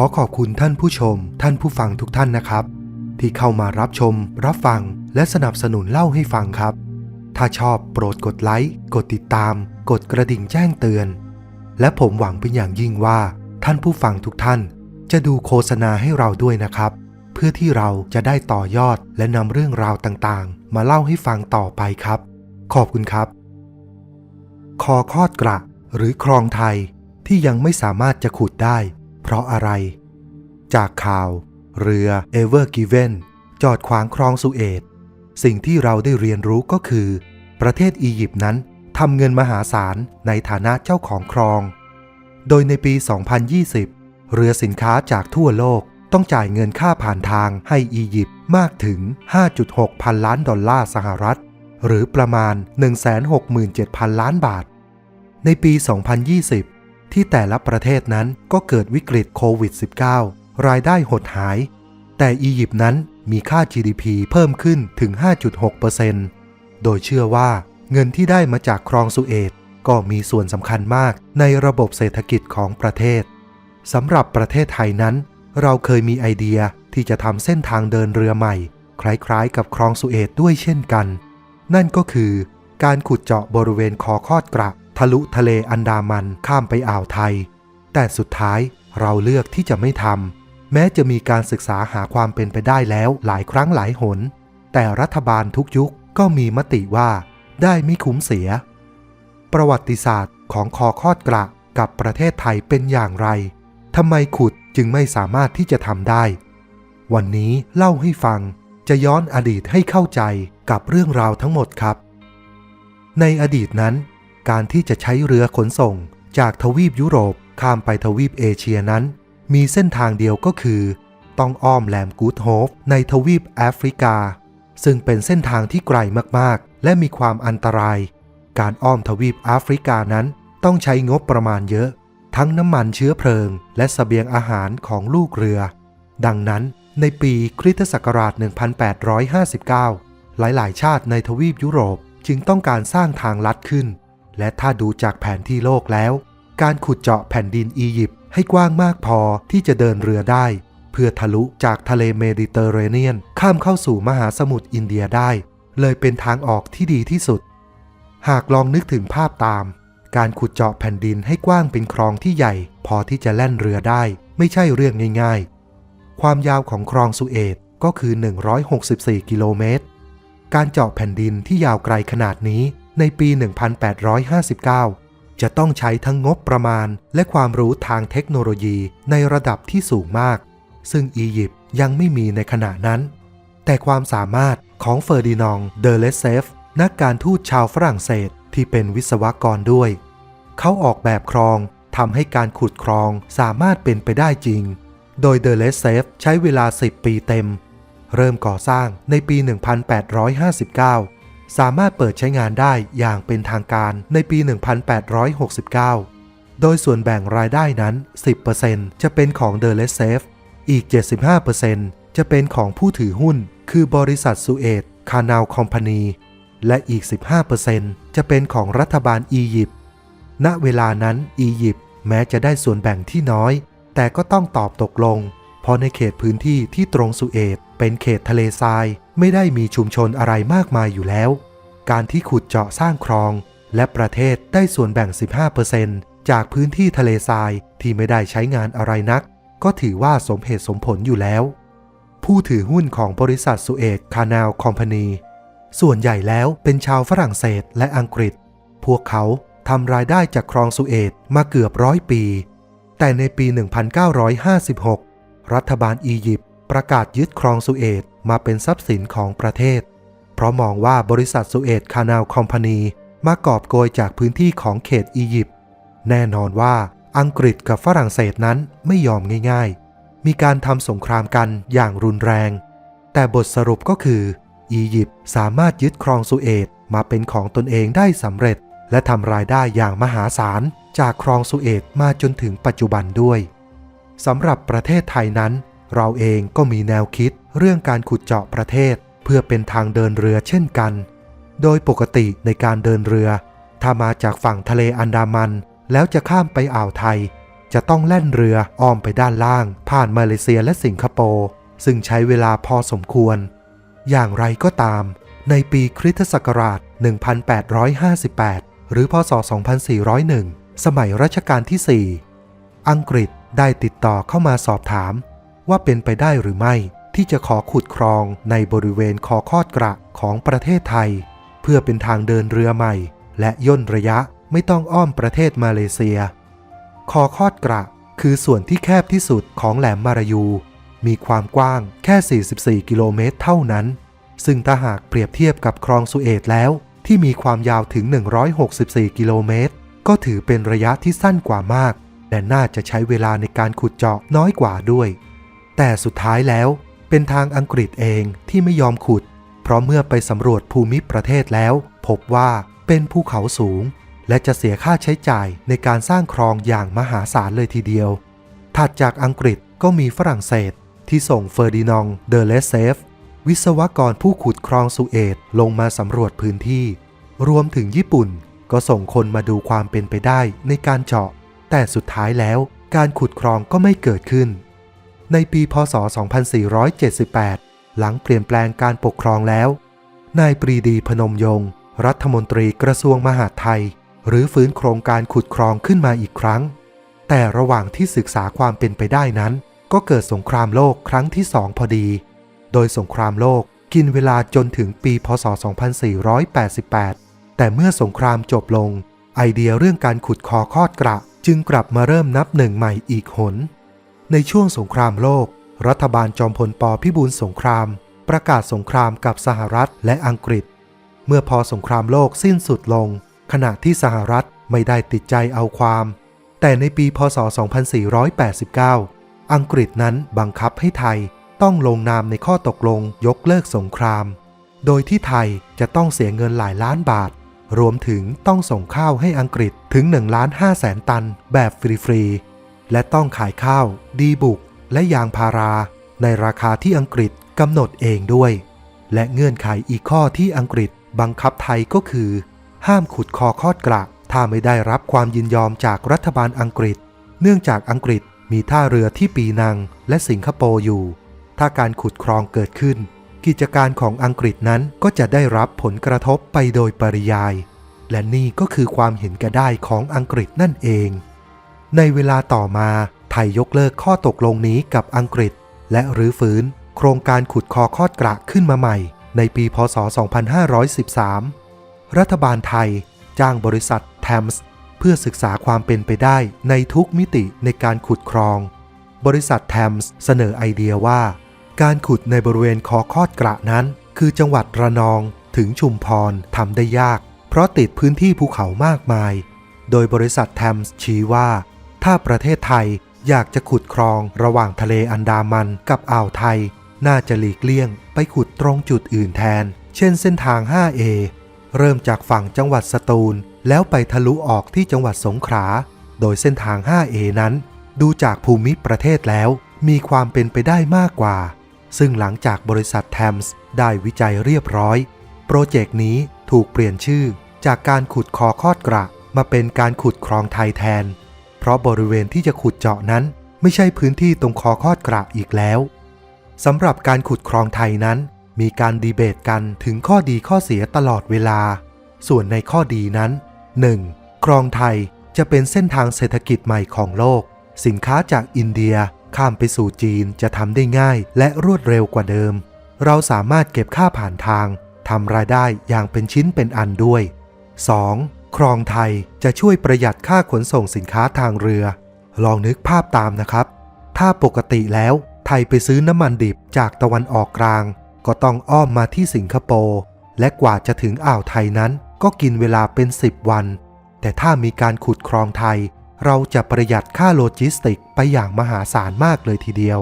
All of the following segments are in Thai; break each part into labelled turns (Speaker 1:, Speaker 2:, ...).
Speaker 1: อขอบคุณท่านผู้ชม ท่านผู้ฟังทุกท่านนะครับ ที่เข้ามารับชม รับฟัง และสนับสนุนเล่าให้ฟังครับ ถ้าชอบโปรดกดไลค์กดติดตาม กดกระดิ่งแจ้งเตือน และผมหวังเป็นอย่างยิ่งว่า ท่านผู้ฟังทุกท่าน จะดูโฆษณาให้เราด้วยนะครับ เพื่อที่เราจะได้ต่อยอดและนำเรื่องราวต่างๆ มาเล่าให้ฟังต่อไปครับ ขอบคุณครับ คอคอดกระ หรือคลองไทยที่ยังไม่สามารถจะขุดได้ เพราะอะไร จากข่าว เรือ Ever Given จอดขวางคลองสุเอตสิ่งที่เราได้เรียนรู้ก็คือ ประเทศอียิปต์นั้นทำเงินมหาศาลในฐานะเจ้าของคลอง โดยในปี 2020 เรือสินค้าจากทั่วโลกต้องจ่ายเงินค่าผ่านทางให้อียิปต์มากถึง 5.6 พันล้านดอลลาร์สหรัฐ หรือประมาณ 167,000 ล้านบาท ในปี 2020 ที่แต่ละประเทศนั้นก็เกิดวิกฤตโควิด -19 รายได้หดหาย แต่อียิปต์นั้นมีค่า GDP เพิ่มขึ้นถึง 5.6%โดยเชื่อว่าเงินที่ได้มาจากคลองสุเอตก็มีส่วนสำคัญมากในระบบเศรษฐกิจของประเทศสำหรับประเทศไทยนั้น เราเคยมีไอเดียที่จะทำเส้นทางเดินเรือใหม่ คล้ายๆ กับคลองสุเอตด้วยเช่นกัน นั่นก็คือการขุดเจาะบริเวณคอคอดกระ ทะลุทะเลอันดามันข้ามไปอ่าวไทย แต่สุดท้ายเราเลือกที่จะไม่ทำแม้จะมีการศึกษาหาความเป็นไปได้แล้วหลายครั้งหลายหน แต่รัฐบาลทุกยุคก็มีมติว่าได้ไม่คุ้มเสีย ประวัติศาสตร์ของคอคอดกระกับประเทศไทยเป็นอย่างไรทำไมขุดจึงไม่สามารถที่จะทำได้ วันนี้เล่าให้ฟังจะย้อนอดีตให้เข้าใจกับเรื่องราวทั้งหมดครับ ในอดีตนั้น การที่จะใช้เรือขนส่ง จากทวีปยุโรปข้ามไปทวีปเอเชียนั้น มีเส้นทางเดียวก็คือ ต้องอ้อมแหลมกูดโฮฟในทวีปแอฟริกา ซึ่งเป็นเส้นทางที่ไกลมากๆ และมีความอันตราย การอ้อมทวีปแอฟริกานั้นต้องใช้งบประมาณเยอะ ทั้งน้ำมันเชื้อเพลิง และสเสบียงอาหารของลูกเรือ ดังนั้นในปีคริสตศักราช 1859 หลายๆ ชาติในทวีปยุโรปจึงต้องการสร้างทางลัดขึ้น และถ้าดูจากแผนที่โลกแล้ว การขุดเจาะแผ่นดินอียิปต์ให้กว้างมากพอที่จะเดินเรือได้ เพื่อทะลุจากทะเลเมดิเตอร์เรเนียน ข้ามเข้าสู่มหาสมุทรอินเดียได้ เลยเป็นทางออกที่ดีที่สุด หากลองนึกถึงภาพตาม การขุดเจาะแผ่นดินให้กว้างเป็นคลองที่ใหญ่ พอที่จะแล่นเรือได้ ไม่ใช่เรื่องง่าย ๆ ความยาวของคลองสุเอตก็คือ 164 กิโลเมตร การเจาะแผ่นดินที่ยาวไกลขนาดนี้ ในปี 1859 จะต้องใช้ทั้งงบประมาณและความรู้ทางเทคโนโลยีในระดับที่สูงมาก ซึ่งอียิปต์ยังไม่มีในขณะนั้น แต่ความสามารถของเฟอร์ดินองเดเลเซฟ นักการทูตชาวฝรั่งเศสที่เป็นวิศวกรด้วย เขาออกแบบคลองทำให้การขุดคลองสามารถเป็นไปได้จริง โดยเดเลเซฟใช้เวลา 10 ปีเต็ม เริ่มก่อสร้างในปี 1859 สามารถเปิดใช้งานได้อย่างเป็นทางการในปี 1869 โดยส่วนแบ่งรายได้นั้น 10%จะเป็นของเดเลเซฟอีก 75%จะเป็นของผู้ถือหุ้น คือบริษัทสุเอตคานาลคอมพานี และอีก 15%จะเป็นของรัฐบาลอียิปต์ ณ เวลานั้นอียิปต์แม้จะได้ส่วนแบ่งที่น้อย แต่ก็ต้องตอบตกลง เพราะในเขตพื้นที่ที่ตรงสุเอต เป็นเขตทะเลทรายไม่ได้มีชุมชนอะไรมากมายอยู่แล้ว การที่ขุดเจาะสร้างคลอง และประเทศได้ส่วนแบ่ง 15%จากพื้นที่ทะเลทรายที่ไม่ได้ใช้งานอะไรนัก ก็ถือว่าสมเหตุสมผลอยู่แล้ว ผู้ถือหุ้นของบริษัทสุเอตคานาลคอมพานีส่วนใหญ่แล้วเป็นชาวฝรั่งเศสและอังกฤษ พวกเขาทำรายได้จากคลองสุเอตมาเกือบร้อยปี แต่ในปี 1956 รัฐบาลอียิปต์ ประกาศยึดคลองสุเอตมาเป็นทรัพย์สินของประเทศ เพราะมองว่าบริษัทสุเอตคานาลคอมพานีมากอบโกยจากพื้นที่ของเขตอียิปต์แน่นอนว่าอังกฤษกับฝรั่งเศสนั้นไม่ยอมง่าย ๆ มีการทำสงครามกันอย่างรุนแรง แต่บทสรุปก็คือ อียิปต์สามารถยึดครองสุเอตมาเป็นของตนเองได้สำเร็จ และทำรายได้อย่างมหาศาลจากครองสุเอตมาจนถึงปัจจุบันด้วยสำหรับประเทศไทยนั้น เราเองก็มีแนวคิดเรื่องการขุดเจาะประเทศ เพื่อเป็นทางเดินเรือเช่นกัน โดยปกติในการเดินเรือ ถ้ามาจากฝั่งทะเลอันดามัน แล้วจะข้ามไปอ่าวไทย จะต้องแล่นเรืออ้อมไปด้านล่าง ผ่านมาเลเซียและสิงคโปร์ซึ่งใช้เวลาพอสมควร อย่างไรก็ตาม ในปีคริสตศักราช 1858 หรือพศ 2401 สมัยรัชกาลที่ 4 อังกฤษได้ติดต่อเข้ามาสอบถาม ว่าเป็นไปได้หรือไม่ ที่จะขอขุดครองในบริเวณคอคอดกระของประเทศไทย เพื่อเป็นทางเดินเรือใหม่ และย่นระยะไม่ต้องอ้อมประเทศมาเลเซีย คอคอดกระ คือส่วนที่แคบที่สุดของแหลมมารายู มีความกว้างแค่ 44 กิโลเมตรเท่านั้น ซึ่งถ้าหากเปรียบเทียบกับคลองสุเอตแล้ว ที่มีความยาวถึง 164 กิโลเมตร ก็ถือเป็นระยะที่สั้นกว่ามาก และน่าจะใช้เวลาในการขุดเจาะน้อยกว่าด้วย แต่สุดท้ายแล้วเป็นทางอังกฤษเองที่ไม่ยอมขุด เพราะเมื่อไปสำรวจภูมิประเทศแล้ว พบว่าเป็นภูเขาสูง และจะเสียค่าใช้จ่ายในการสร้างคลองอย่างมหาศาลเลยทีเดียว ถัดจากอังกฤษก็มีฝรั่งเศสที่ส่งเฟอร์ดินองเดอเลสเซฟ วิศวกรผู้ขุดคลองสุเอตลงมาสำรวจพื้นที่ รวมถึงญี่ปุ่นก็ส่งคนมาดูความเป็นไปได้ในการเจาะ แต่สุดท้ายแล้วการขุดคลองก็ไม่เกิดขึ้น ในปีพศ 2478 หลังเปลี่ยนแปลงการปกครองแล้ว นายปรีดีพนมยงค์รัฐมนตรีกระทรวงมหาดไทย หรือฟื้นโครงการขุดคลองขึ้นมาอีกครั้ง แต่ระหว่างที่ศึกษาความเป็นไปได้นั้น ก็เกิดสงครามโลกครั้งที่สองพอดี โดยสงครามโลกกินเวลาจนถึงปีพศ 2488 แต่เมื่อสงครามจบลง ไอเดียเรื่องการขุดคอคอดกระจึงกลับมาเริ่มนับหนึ่งใหม่อีกหน ในช่วงสงครามโลก รัฐบาลจอมพลปพิบูลสงคราม ประกาศสงครามกับสหรัฐและอังกฤษ เมื่อพอสงครามโลกสิ้นสุดลง ขณะที่สหรัฐไม่ได้ติดใจเอาความ แต่ในปีพศ 2489 อังกฤษนั้นบังคับให้ไทยต้องลงนามในข้อตกลงยกเลิกสงคราม โดยที่ไทยจะต้องเสียเงินหลายล้านบาท รวมถึงต้องส่งข้าวให้อังกฤษถึง1ล้าน5แสนตันแบบฟรีๆ และต้องขายข้าว ดีบุก และยางพารา ในราคาที่อังกฤษกำหนดเองด้วย และเงื่อนไขอีกข้อที่อังกฤษบังคับไทยก็คือ ห้ามขุดคอคอดกระ ถ้าไม่ได้รับความยินยอมจากรัฐบาลอังกฤษ เนื่องจากอังกฤษมีท่าเรือที่ปีนังและสิงคโปร์อยู่ ถ้าการขุดครองเกิดขึ้น กิจการของอังกฤษนั้นก็จะได้รับผลกระทบไปโดยปริยาย และนี่ก็คือความเห็นแก่ได้ของอังกฤษนั่นเอง ในเวลาต่อมาไทยยกเลิกข้อตกลงนี้กับอังกฤษ และรื้อฟื้น โครงการขุดคอคอดกระขึ้นมาใหม่ ในปี พศ 2513 รัฐบาลไทยจ้างบริษัทแทมส์เพื่อศึกษาความเป็นไปได้ในทุกมิติในการขุดครอง บริษัทแทมส์เสนอไอเดียว่า การขุดในบริเวณคอคอดกระนั้น คือจังหวัดระนองถึงชุมพรทำได้ยาก เพราะติดพื้นที่ภูเขามากมาย โดยบริษัทแทมส์ชี้ว่า ถ้าประเทศไทยอยากจะขุดครองระหว่างทะเลอันดามันกับอ่าวไทย น่าจะหลีกเลี่ยงไปขุดตรงจุดอื่นแทน เช่นเส้นทาง 5A เริ่มจากฝั่งจังหวัดสตูล แล้วไปทะลุออกที่จังหวัดสงขลา โดยเส้นทาง 5A นั้น ดูจากภูมิประเทศแล้ว มีความเป็นไปได้มากกว่า ซึ่งหลังจากบริษัทแทมส์ได้วิจัยเรียบร้อย โปรเจกต์นี้ถูกเปลี่ยนชื่อ จากการขุดคอคอดกระมาเป็นการขุดคลองไทยแทน ราะบริเวณที่จะขุดเจาะนั้น ไม่ใช่พื้นที่ตรงคอคอดกระอีกแล้วสำหรับการขุดคลองไทยนั้น มีการดีเบตกันถึงข้อดีข้อเสียตลอดเวลา ส่วนในข้อดีนั้น 1. คลองไทยจะเป็นเส้นทางเศรษฐกิจใหม่ของโลก สินค้าจากอินเดียข้ามไปสู่จีนจะทำได้ง่ายและรวดเร็วกว่าเดิม เราสามารถเก็บค่าผ่านทางทำรายได้อย่างเป็นชิ้นเป็นอันด้วย 2. คลองไทยจะช่วยประหยัดค่าขนส่งสินค้าทางเรือ ลองนึกภาพตามนะครับ ถ้าปกติแล้วไทยไปซื้อน้ำมันดิบจากตะวันออกกลาง ก็ต้องอ้อมมาที่สิงคโปร์และกว่าจะถึงอ่าวไทยนั้นก็กินเวลาเป็น 10 วัน แต่ถ้ามีการขุดคลองไทย เราจะประหยัดค่าโลจิสติกไปอย่างมหาศาลมากเลยทีเดียว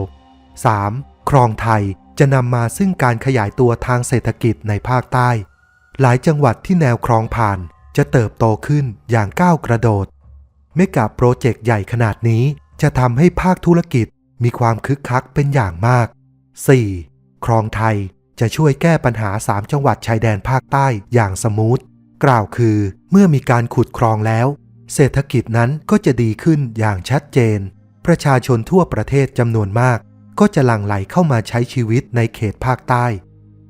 Speaker 1: 3. คลองไทยจะนำมาซึ่งการขยายตัวทางเศรษฐกิจในภาคใต้ หลายจังหวัดที่แนวคลองผ่าน จะเติบโตขึ้นอย่างก้าวกระโดด เมกะโปรเจกต์ใหญ่ขนาดนี้จะทำให้ภาคธุรกิจมีความคึกคักเป็นอย่างมาก 4. คลองไทยจะช่วยแก้ปัญหา 3 จังหวัดชายแดนภาคใต้อย่างสมูท กล่าวคือเมื่อมีการขุดคลองแล้ว เศรษฐกิจนั้นก็จะดีขึ้นอย่างชัดเจน ประชาชนทั่วประเทศจำนวนมาก ก็จะหลั่งไหลเข้ามาใช้ชีวิตในเขตภาคใต้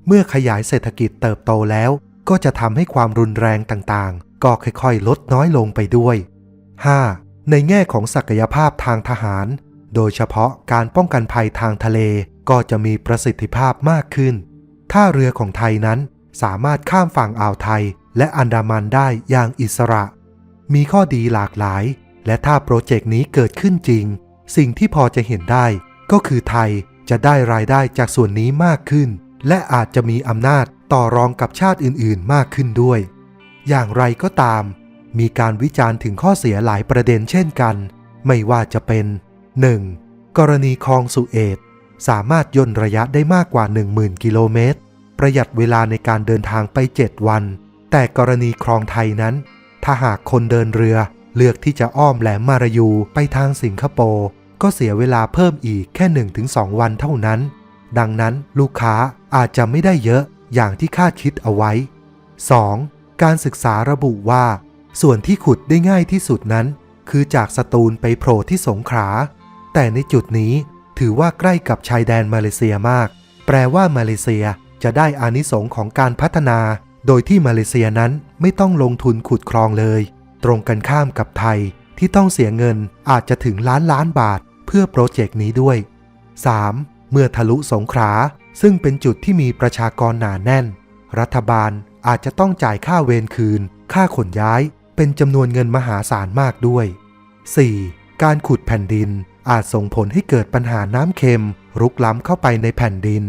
Speaker 1: เมื่อขยายเศรษฐกิจเติบโตแล้ว ก็จะทำให้ความรุนแรงต่างๆ ก็ค่อยๆ ลดน้อยลงไปด้วย 5. ในแง่ของศักยภาพทางทหาร โดยเฉพาะการป้องกันภัยทางทะเลก็จะมีประสิทธิภาพมากขึ้น ท่าเรือของไทยนั้นสามารถข้ามฝั่งอ่าวไทยและอันดามันได้อย่างอิสระ มีข้อดีหลากหลาย และถ้าโปรเจกต์นี้เกิดขึ้นจริง สิ่งที่พอจะเห็นได้ ก็คือไทยจะได้รายได้จากส่วนนี้มากขึ้น และอาจจะมีอำนาจ ต่อรองกับชาติอื่นๆมากขึ้นด้วย อย่างไรก็ตาม มีการวิจารณ์ถึงข้อเสียหลายประเด็นเช่นกัน ไม่ว่าจะเป็น 1. กรณีคลองสุเอตสามารถย่นระยะได้มากกว่า 10,000 กิโลเมตร ประหยัดเวลาในการเดินทางไป 7 วัน แต่กรณีคลองไทยนั้น ถ้าหากคนเดินเรือเลือกที่จะอ้อมแหลมมารายูไปทางสิงคโปร์ก็เสียเวลาเพิ่มอีกแค่ 1-2 วันเท่านั้น ดังนั้นลูกค้าอาจจะไม่ได้เยอะ อย่างที่คาดคิดเอาไว้ 2. การศึกษาระบุว่า ส่วนที่ขุดได้ง่ายที่สุดนั้น คือจากสตูลไปโผล่ที่สงขลาแต่ในจุดนี้ถือว่าใกล้กับชายแดนมาเลเซียมาก แปลว่ามาเลเซียจะได้อานิสงของการพัฒนา โดยที่มาเลเซียนั้นไม่ต้องลงทุนขุดคลองเลย ตรงกันข้ามกับไทยที่ต้องเสียเงินอาจจะถึงล้านล้านบาทเพื่อโปรเจกต์นี้ด้วย 3. เมื่อทะลุสงขลา ซึ่งเป็นจุดที่มีประชากรหนาแน่น รัฐบาลอาจจะต้องจ่ายค่าเวรคืน ค่าขนย้ายเป็นจำนวนเงินมหาศาลมากด้วย 4. การขุดแผ่นดินอาจส่งผลให้เกิดปัญหาน้ำเค็ม รุกล้ำเข้าไปในแผ่นดิน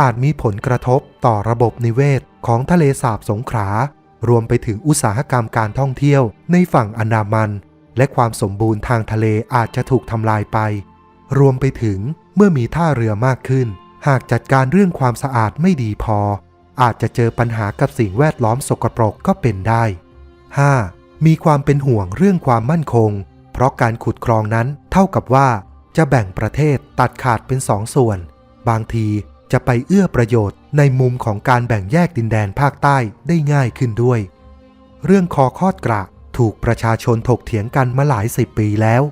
Speaker 1: อาจมีผลกระทบต่อระบบนิเวศของทะเลสาบสงขลารวมไปถึงอุตสาหกรรมการท่องเที่ยวในฝั่งอันดามัน และความสมบูรณ์ทางทะเลอาจจะถูกทำลายไป รวมไปถึงเมื่อมีท่าเรือมากขึ้น หากจัดการเรื่องความสะอาดไม่ดีพอ อาจจะเจอปัญหากับสิ่งแวดล้อมสกปรกก็เป็นได้ 5. มีความเป็นห่วงเรื่องความมั่นคง เพราะการขุดคลองนั้นเท่ากับว่า จะแบ่งประเทศตัดขาดเป็นสองส่วน บางทีจะไปเอื้อประโยชน์ในมุมของการแบ่งแยกดินแดนภาคใต้ได้ง่ายขึ้นด้วย เรื่องคอคอดกระถูกประชาชนถกเถียงกันมาหลายสิบปีแล้ว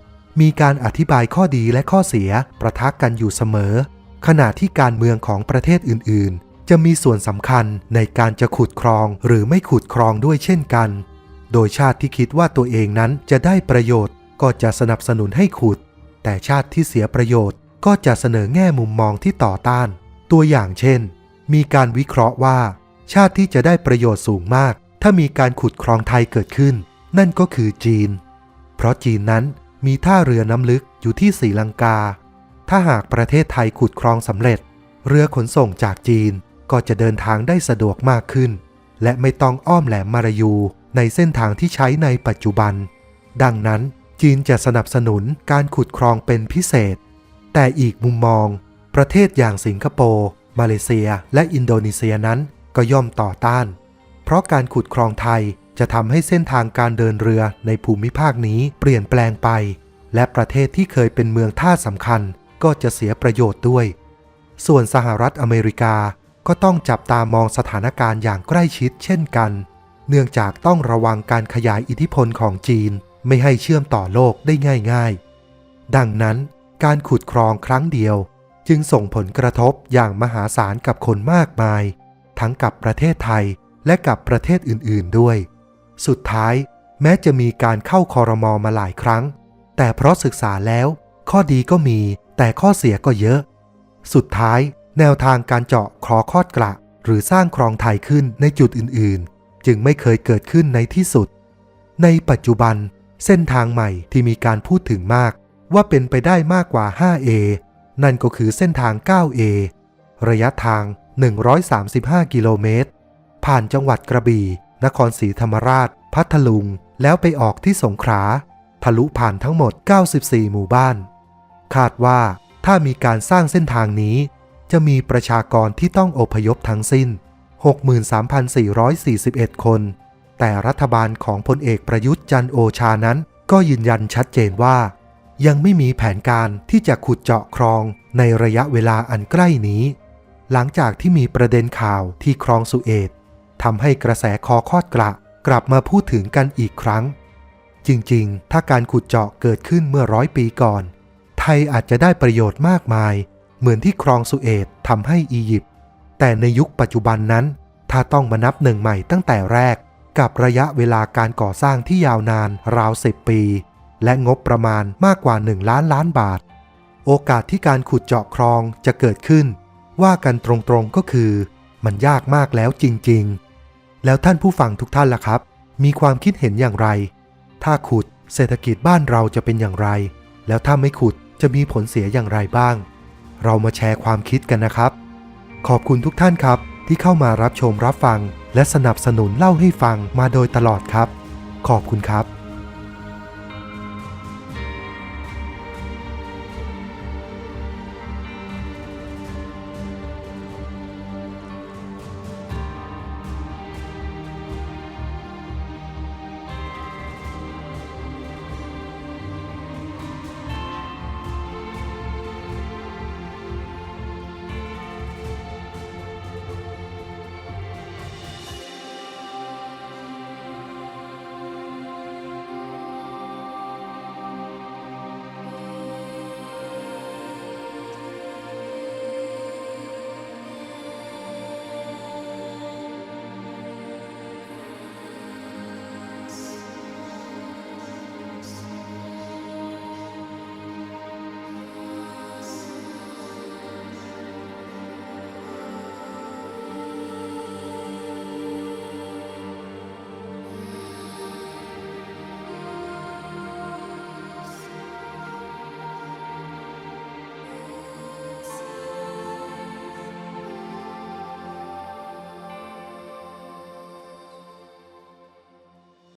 Speaker 1: มีการอธิบายข้อดีและข้อเสียประทักกันอยู่เสมอ ขณะที่การเมืองของประเทศอื่น ๆ จะมีส่วนสำคัญในการจะขุดครองหรือไม่ขุดครองด้วยเช่นกัน โดยชาติที่คิดว่าตัวเองนั้นจะได้ประโยชน์ ก็จะสนับสนุนให้ขุด แต่ชาติที่เสียประโยชน์ ก็จะเสนอแง่มุมมองที่ต่อต้าน ตัวอย่างเช่น มีการวิเคราะห์ว่า ชาติที่จะได้ประโยชน์สูงมาก ถ้ามีการขุดครองไทยเกิดขึ้น นั่นก็คือจีน เพราะจีนนั้นมีท่าเรือน้ำลึกอยู่ที่ศรีลังกา ถ้าหากประเทศไทยขุดครองสำเร็จ เรือขนส่งจากจีนก็จะเดินทางได้สะดวกมากขึ้น และไม่ต้องอ้อมแหลมมารายูในเส้นทางที่ใช้ในปัจจุบัน ดังนั้นจีนจะสนับสนุนการขุดครองเป็นพิเศษ แต่อีกมุมมอง ประเทศอย่างสิงคโปร์ มาเลเซีย และอินโดนีเซียนั้นก็ย่อมต่อต้าน เพราะการขุดครองไทยจะทำให้เส้นทางการเดินเรือในภูมิภาคนี้เปลี่ยนแปลงไป และประเทศที่เคยเป็นเมืองท่าสำคัญ ก็จะเสียประโยชน์ด้วย ส่วนสหรัฐอเมริกาก็ต้องจับตามองสถานการณ์อย่างใกล้ชิดเช่นกัน เนื่องจากต้องระวังการขยายอิทธิพลของจีนไม่ให้เชื่อมต่อโลกได้ง่ายๆ ดังนั้นการขุดครองครั้งเดียว จึงส่งผลกระทบอย่างมหาศาลกับคนมากมาย ทั้งกับประเทศไทยและกับประเทศอื่นๆด้วย สุดท้ายแม้จะมีการเข้าคอรมอมาหลายครั้ง แต่เพราะศึกษาแล้ว ข้อดีก็มี แต่ข้อเสียก็เยอะ สุดท้ายแนวทางการเจาะคลอคอดกระ หรือสร้างครองไทยขึ้นในจุดอื่นๆ จึงไม่เคยเกิดขึ้นในที่สุด ในปัจจุบันเส้นทางใหม่ที่มีการพูดถึงมาก ว่าเป็นไปได้มากกว่า 5A นั่นก็คือเส้นทาง 9A ระยะทาง 135 กิโลเมตร ผ่านจังหวัดกระบี่ นครศรีธรรมราช พัทลุง แล้วไปออกที่สงขลา ทะลุผ่านทั้งหมด 94 หมู่บ้าน คาดว่าถ้ามีการสร้างเส้นทางนี้ จะมีประชากรที่ต้องอพยพทั้งสิ้น 63,441 คน แต่รัฐบาลของพลเอกประยุทธ์จันโอชานั้น ก็ยืนยันชัดเจนว่า ยังไม่มีแผนการที่จะขุดเจาะคลองในระยะเวลาอันใกล้นี้ หลังจากที่มีประเด็นข่าวที่คลองสุเอตทำให้กระแสคอคอดกระกลับมาพูดถึงกันอีกครั้ง จริงๆ ถ้าการขุดเจาะเกิดขึ้นเมื่อร้อยปีก่อน ยอาจจะได้ประโยชน์มากมาย เหมือนที่ครองสุเอตทำให้อียิปต์ แต่ในยุคปัจจุบันนั้น ถ้าต้องมานับหนึ่งใหม่ตั้งแต่แรก กับระยะเวลาการก่อสร้างที่ยาวนานราว10ปี และงบประมาณมากกว่า 1 ล้านล้านบาท โอกาสที่การขุดเจาะคลองจะเกิดขึ้น ว่ากันตรงๆก็คือ มันยากมากแล้วจริงๆ แล้วท่านผู้ฟังทุกท่านล่ะครับ มีความคิดเห็นอย่างไร ถ้าขุดเศรษฐกิจบ้านเราจะเป็นอย่างไร แล้วถ้าไม่ขุด จะมีผลเสียอย่างไรบ้าง เรามาแชร์ความคิดกันนะครับ ขอบคุณทุกท่านครับที่เข้ามารับชมรับฟัง และสนับสนุนเล่าให้ฟังมาโดยตลอดครับ ขอบคุณครับ